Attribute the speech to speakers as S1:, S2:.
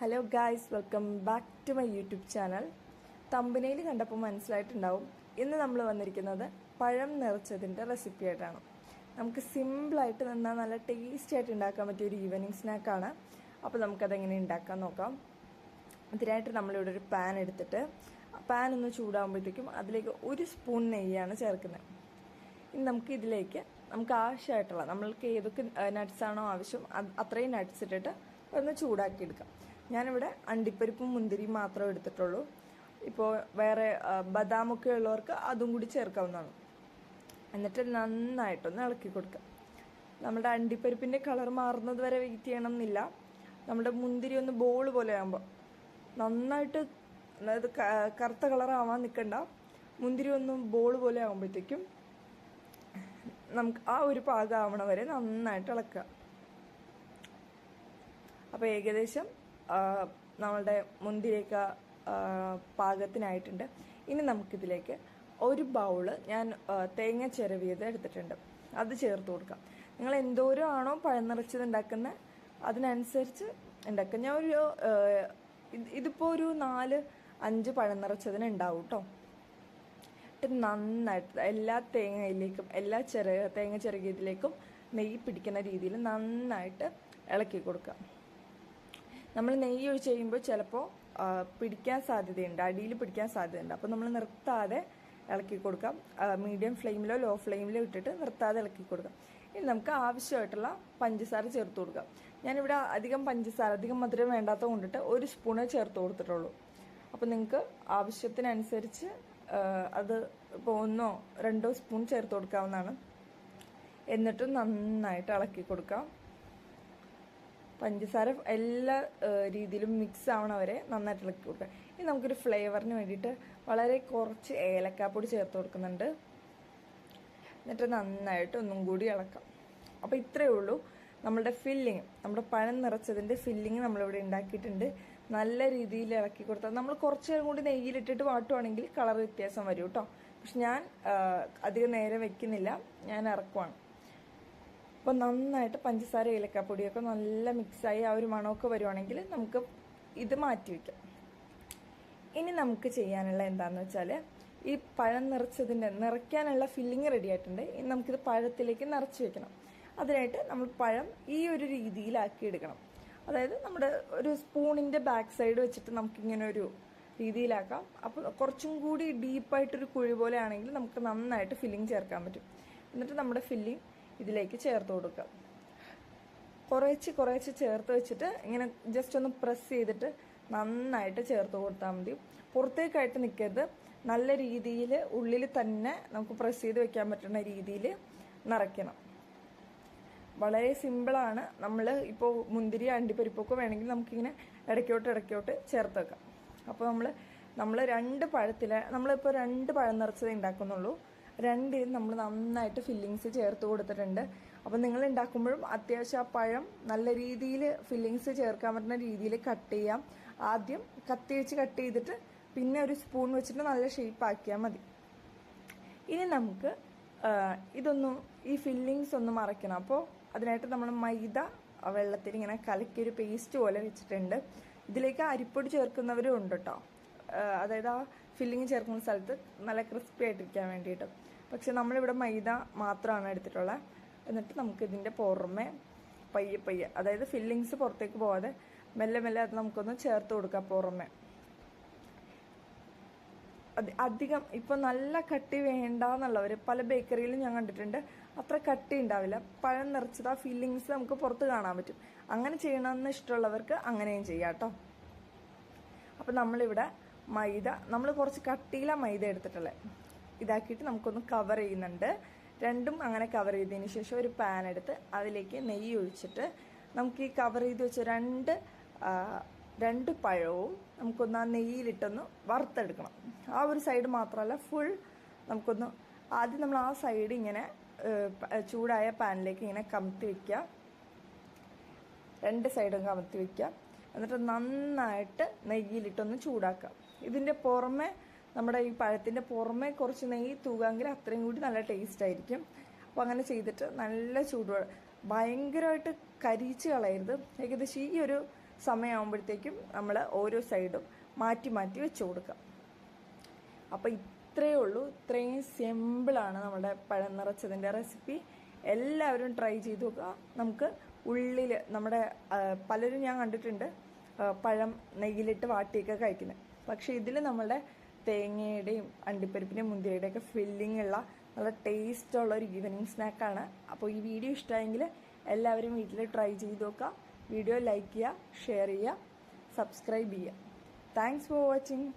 S1: Hello guys welcome back to my YouTube channel തമ്പനയിൽ കണ്ടപ്പോൾ മനസ്സിലായിട്ടുണ്ടാവും. ഇന്ന് നമ്മൾ വന്നിരിക്കുന്നത് പഴം നിറച്ചതിന്റെ റെസിപ്പി ആയിട്ടാണ്. നമുക്ക് സിമ്പിളായിട്ട് നിന്നാൽ നല്ല ടേസ്റ്റി ആയിട്ട് ഉണ്ടാക്കാൻ പറ്റിയ ഒരു ഈവനിങ് സ്നാക്കാണ് അപ്പോൾ നമുക്കതെങ്ങനെ ഉണ്ടാക്കാൻ നോക്കാം. അതിനായിട്ട് നമ്മളിവിടെ ഒരു പാൻ എടുത്തിട്ട് പാൻ ഒന്ന് ചൂടാകുമ്പോഴത്തേക്കും അതിലേക്ക് ഒരു സ്പൂൺ നെയ്യാണ് ചേർക്കുന്നത്. ഇനി നമുക്ക് ഇതിലേക്ക് നമുക്ക് ആവശ്യമായിട്ടുള്ള നമ്മൾക്ക് ഏതൊക്കെ നട്ട്സ് ആണോ ആവശ്യം അത് അത്രയും നട്ട്സ് ഇട്ടിട്ട് ഒന്ന് ചൂടാക്കി എടുക്കാം. ഞാനിവിടെ അണ്ടിപ്പരിപ്പും മുന്തിരിയും മാത്രമേ എടുത്തിട്ടുള്ളൂ. ഇപ്പോൾ വേറെ ബദാമൊക്കെ ഉള്ളവർക്ക് അതും കൂടി ചേർക്കാവുന്നതാണ്. എന്നിട്ട് നന്നായിട്ടൊന്ന് ഇളക്കി കൊടുക്കുക. നമ്മുടെ അണ്ടിപ്പരിപ്പിന്റെ കളർ മാറുന്നത് വരെ വെയിറ്റ് ചെയ്യണം എന്നില്ല നമ്മുടെ മുന്തിരി ഒന്ന് ബോൾ പോലെ ആകുമ്പോൾ നന്നായിട്ട് അതായത് കറുത്ത കളറാവാൻ നിൽക്കണ്ട മുന്തിരി ഒന്ന് ബോൾ പോലെ ആകുമ്പോഴത്തേക്കും നമുക്ക് ആ ഒരു പാകം ആവണ വരെ നന്നായിട്ട് ഇളക്കുക. അപ്പോൾ ഏകദേശം നമ്മളുടെ മുന്തിരിക്ക പാകത്തിനായിട്ടുണ്ട്. ഇനി നമുക്കിതിലേക്ക് ഒരു ബൗൾ ഞാൻ തേങ്ങ ചിരവിയത് എടുത്തിട്ടുണ്ട്. അത് ചേർത്ത് കൊടുക്കാം. നിങ്ങൾ എന്തോരം ആണോ പഴം നിറച്ചത് ഉണ്ടാക്കുന്നത് അതിനനുസരിച്ച് ഉണ്ടാക്കുക ഞാൻ ഒരു ഇതിപ്പോൾ ഒരു നാല് അഞ്ച് പഴം നിറച്ചതിന് ഉണ്ടാവും കേട്ടോ എന്നിട്ട് നന്നായിട്ട് എല്ലാ തേങ്ങയിലേക്കും എല്ലാ ചെറിയ തേങ്ങ ചെറുകിയതിലേക്കും നെയ്യ് പിടിക്കുന്ന രീതിയിൽ നന്നായിട്ട് ഇളക്കി കൊടുക്കുക നമ്മൾ നെയ്യ് ഒഴിച്ച് കഴിയുമ്പോൾ ചിലപ്പോൾ പിടിക്കാൻ സാധ്യതയുണ്ട് അടിയിൽ പിടിക്കാൻ സാധ്യതയുണ്ട്. അപ്പോൾ നമ്മൾ നിർത്താതെ ഇളക്കി കൊടുക്കാം. മീഡിയം ഫ്ലെയിമിലോ ലോ ഫ്ലെയിമിലോ ഇട്ടിട്ട് നിർത്താതെ ഇളക്കി കൊടുക്കാം. ഇനി നമുക്ക് ആവശ്യമായിട്ടുള്ള പഞ്ചസാര ചേർത്ത് കൊടുക്കാം. ഞാനിവിടെ അധികം പഞ്ചസാര അധികം മധുരം വേണ്ടാത്ത കൊണ്ടിട്ട് ഒരു സ്പൂണ് ചേർത്ത് കൊടുത്തിട്ടുള്ളൂ. അപ്പോൾ നിങ്ങൾക്ക് ആവശ്യത്തിനനുസരിച്ച് അത് ഇപ്പോൾ ഒന്നോ രണ്ടോ സ്പൂൺ ചേർത്ത് കൊടുക്കാവുന്നതാണ്. എന്നിട്ട് നന്നായിട്ട് ഇളക്കി കൊടുക്കാം. പഞ്ചസാര എല്ലാ രീതിയിലും മിക്സ് ആവണ വരെ നന്നായിട്ട് ഇളക്കി കൊടുക്കുക. ഇനി നമുക്കൊരു ഫ്ലേവറിന് വേണ്ടിയിട്ട് വളരെ കുറച്ച് ഏലക്കാപ്പൊടി ചേർത്ത് കൊടുക്കുന്നുണ്ട്. എന്നിട്ട് നന്നായിട്ട് ഒന്നും കൂടി ഇളക്കാം. അപ്പോൾ ഇത്രയേ ഉള്ളൂ. നമ്മുടെ ഫില്ലിങ് നമ്മുടെ പഴം നിറച്ചതിന്റെ ഫില്ലിങ് നമ്മളിവിടെ ഉണ്ടാക്കിയിട്ടുണ്ട്. നല്ല രീതിയിൽ ഇളക്കി കൊടുത്താൽ നമ്മൾ കുറച്ച് നേരം കൂടി നെയ്യിലിട്ടിട്ട് വാട്ടുവാണെങ്കിൽ കളർ വ്യത്യാസം വരും കേട്ടോ പക്ഷെ ഞാൻ അധികം നേരം വെക്കുന്നില്ല. ഞാൻ ഇറക്കുവാണ്. അപ്പോൾ നന്നായിട്ട് പഞ്ചസാര ഏലക്കാപ്പൊടിയൊക്കെ നല്ല മിക്സായി ആ ഒരു മണമൊക്കെ വരുവാണെങ്കിൽ നമുക്ക് ഇത് മാറ്റി വയ്ക്കാം ഇനി നമുക്ക് ചെയ്യാനുള്ള എന്താണെന്ന് വെച്ചാൽ ഈ പഴം നിറച്ചതിന്റെ നിറയ്ക്കാനുള്ള ഫില്ലിങ് റെഡി ആയിട്ടുണ്ട്. ഇനി നമുക്കിത് പഴത്തിലേക്ക് നിറച്ച് വെക്കണം. അതിനായിട്ട് നമ്മൾ പഴം ഈ ഒരു രീതിയിലാക്കി എടുക്കണം. അതായത് നമ്മുടെ ഒരു സ്പൂണിന്റെ ബാക്ക് സൈഡ് വെച്ചിട്ട് നമുക്കിങ്ങനെ ഒരു രീതിയിലാക്കാം. അപ്പോൾ കുറച്ചും കൂടി ഡീപ്പായിട്ടൊരു കുഴി പോലെ ആണെങ്കിൽ നമുക്ക് നന്നായിട്ട് ഫില്ലിങ് ചേർക്കാൻ പറ്റും. എന്നിട്ട് നമ്മുടെ ഫില്ലിങ് ഇതിലേക്ക് ചേർത്ത് കൊടുക്കാം കുറേച്ച് കുറേച്ച് ചേർത്ത് വെച്ചിട്ട് ഇങ്ങനെ ജസ്റ്റ് ഒന്ന് പ്രസ് ചെയ്തിട്ട് നന്നായിട്ട് ചേർത്ത് കൊടുത്താൽ മതി. പുറത്തേക്കായിട്ട് നിൽക്കരുത് നല്ല രീതിയിൽ ഉള്ളിൽ തന്നെ നമുക്ക് പ്രസ് ചെയ്ത് വെക്കാൻ പറ്റുന്ന രീതിയിൽ നിറയ്ക്കണം. വളരെ സിമ്പിളാണ് നമ്മൾ ഇപ്പോൾ മുന്തിരി അണ്ടിപ്പരിപ്പൊക്കെ വേണമെങ്കിൽ നമുക്കിങ്ങനെ ഇടയ്ക്കോട്ട് ഇടയ്ക്കോട്ട് ചേർത്ത് വെക്കാം. അപ്പോൾ നമ്മൾ നമ്മൾ രണ്ട് പഴത്തിൽ നമ്മളിപ്പോൾ രണ്ട് പഴം നിറച്ചതേ ഉണ്ടാക്കുന്നുള്ളൂ. രണ്ടിലും നമ്മൾ നന്നായിട്ട് ഫില്ലിങ്സ് ചേർത്ത് കൊടുത്തിട്ടുണ്ട്. അപ്പോൾ നിങ്ങൾ ഉണ്ടാക്കുമ്പോഴും അത്യാവശ്യം ആ പഴം നല്ല രീതിയിൽ ഫില്ലിങ്സ് ചേർക്കാൻ പറ്റുന്ന രീതിയിൽ കട്ട് ചെയ്യാം. ആദ്യം കത്തി വെച്ച് കട്ട് ചെയ്തിട്ട് പിന്നെ ഒരു സ്പൂൺ വെച്ചിട്ട് നല്ല ഷേപ്പ് ആക്കിയാൽ മതി. ഇനി നമുക്ക് ഇതൊന്നും ഈ ഫില്ലിങ്സ് ഒന്നും മറയ്ക്കണം. അപ്പോൾ അതിനായിട്ട് നമ്മൾ മൈദ വെള്ളത്തിൽ ഇങ്ങനെ കലക്കിയൊരു പേസ്റ്റ് പോലെ വെച്ചിട്ടുണ്ട്. ഇതിലേക്ക് അരിപ്പൊടി ചേർക്കുന്നവരും ഉണ്ട് കേട്ടോ അതായത് ആ ഫില്ലിങ് ചേർക്കുന്ന സ്ഥലത്ത് നല്ല ക്രിസ്പി ആയിട്ടിരിക്കാൻ വേണ്ടിയിട്ട്. പക്ഷെ നമ്മളിവിടെ മൈദ മാത്രമാണ് എടുത്തിട്ടുള്ളത് എന്നിട്ട് നമുക്ക് ഇതിന്റെ പുറമെ പയ്യെ പയ്യെ അതായത് ഫില്ലിങ്സ് പുറത്തേക്ക് പോവാതെ മെല്ലെ മെല്ലെ അത് നമുക്കൊന്ന് ചേർത്ത് കൊടുക്കാം പുറമെ. അധികം ഇപ്പൊ നല്ല കട്ടി വേണ്ടെന്നുള്ളവർ പല ബേക്കറിയിലും ഞാൻ കണ്ടിട്ടുണ്ട് അത്ര കട്ടി ഉണ്ടാവില്ല. പഴം നിറച്ചത് ആ ഫീലിങ്സ് നമുക്ക് പുറത്ത് കാണാൻ പറ്റും. അങ്ങനെ ചെയ്യണമെന്ന് ഇഷ്ടമുള്ളവർക്ക് അങ്ങനെയും ചെയ്യാം കേട്ടോ. അപ്പൊ നമ്മളിവിടെ മൈദ. നമ്മൾ കുറച്ച് കട്ടിയില മൈദ എടുത്തിട്ടുള്ളത് ഇതാക്കിയിട്ട് നമുക്കൊന്ന് കവർ ചെയ്യുന്നുണ്ട്. രണ്ടും അങ്ങനെ കവർ ചെയ്തതിന് ശേഷം ഒരു പാൻ എടുത്ത് അതിലേക്ക് നെയ്യ് ഒഴിച്ചിട്ട് നമുക്ക് ഈ കവർ ചെയ്ത് വെച്ച രണ്ട് രണ്ട് പഴവും നമുക്കൊന്ന് ആ നെയ്യിലിട്ടൊന്ന് വറുത്തെടുക്കണം. ആ ഒരു സൈഡ് മാത്രമല്ല ഫുൾ നമുക്കൊന്ന് ആദ്യം നമ്മൾ ആ സൈഡ് ഇങ്ങനെ ചൂടായ പാനിലേക്ക് ഇങ്ങനെ കമത്തി വയ്ക്കുക രണ്ട് സൈഡും കമത്തി വയ്ക്കുക എന്നിട്ട് നന്നായിട്ട് നെയ്യിലിട്ടൊന്ന് ചൂടാക്കാം ഇതിന്റെ പുറമെ നമ്മുടെ ഈ പഴത്തിന്റെ പുറമെ കുറച്ച് നെയ്യ് തൂകാമെങ്കിൽ അത്രയും കൂടി നല്ല ടേസ്റ്റ് ആയിരിക്കും. അപ്പോൾ അങ്ങനെ ചെയ്തിട്ട് നല്ല ചൂട് ഭയങ്കരമായിട്ട് കരിച്ച് കളയരുത്. ഏകദേശം ഈ ഒരു സമയമാകുമ്പോഴത്തേക്കും നമ്മൾ ഓരോ സൈഡും മാറ്റി മാറ്റി വെച്ച് കൊടുക്കാം. അപ്പോൾ ഇത്രയേ ഉള്ളൂ. ഇത്രയും സിമ്പിളാണ് നമ്മുടെ പഴം നിറച്ചതിന്റെ റെസിപ്പി എല്ലാവരും ട്രൈ ചെയ്ത് നോക്കുക. നമുക്ക് ഉള്ളിൽ നമ്മുടെ പലരും ഞാൻ കണ്ടിട്ടുണ്ട് പഴം നെയ്യിലിട്ട് വാട്ടിയൊക്കെ കഴിക്കുന്നത് പക്ഷേ ഇതിൽ നമ്മളുടെ തേങ്ങയുടെയും അണ്ടിപ്പരിപ്പിന്റെയും മുന്തിരിയുടെയൊക്കെ ഫില്ലിംഗ് ഉള്ള നല്ല ടേസ്റ്റ് ഉള്ള ഒരു ഈവനിങ് സ്നാക്കാണ് അപ്പോൾ ഈ വീഡിയോ ഇഷ്ടമായെങ്കിൽ എല്ലാവരും വീട്ടിൽ ട്രൈ ചെയ്ത് നോക്കുക. വീഡിയോ ലൈക്ക് ചെയ്യുക ഷെയർ ചെയ്യുക സബ്സ്ക്രൈബ് ചെയ്യുക. Thanks for watching